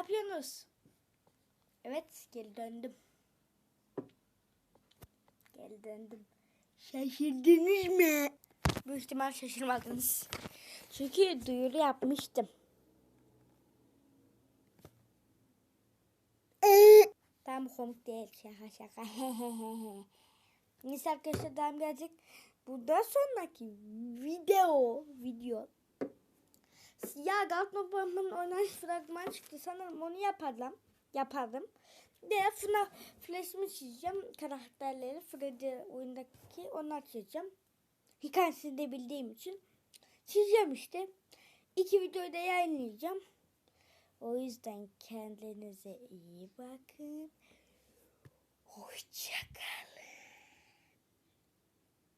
yapıyorsunuz? Evet geri döndüm. Geri döndüm. Şaşırdınız mı? Büyük ihtimal şaşırmadınız. Çünkü duyuru yapmıştım. Tam komik değil şaka şaka. Neyse arkadaşlar devam gelecek. Bundan sonraki video video Siyah Galatasaray Bombanın oynanış fragman çıktı. Sanırım onu. Yaparım. Bir de FNAF flash'ımı çizeceğim. Karakterleri Freddy oyundaki onu çizeceğim. Hikayesini de bildiğim için. Çizeceğim işte. İki videoyu da yayınlayacağım. O yüzden kendinize iyi bakın. Hoşçakalın.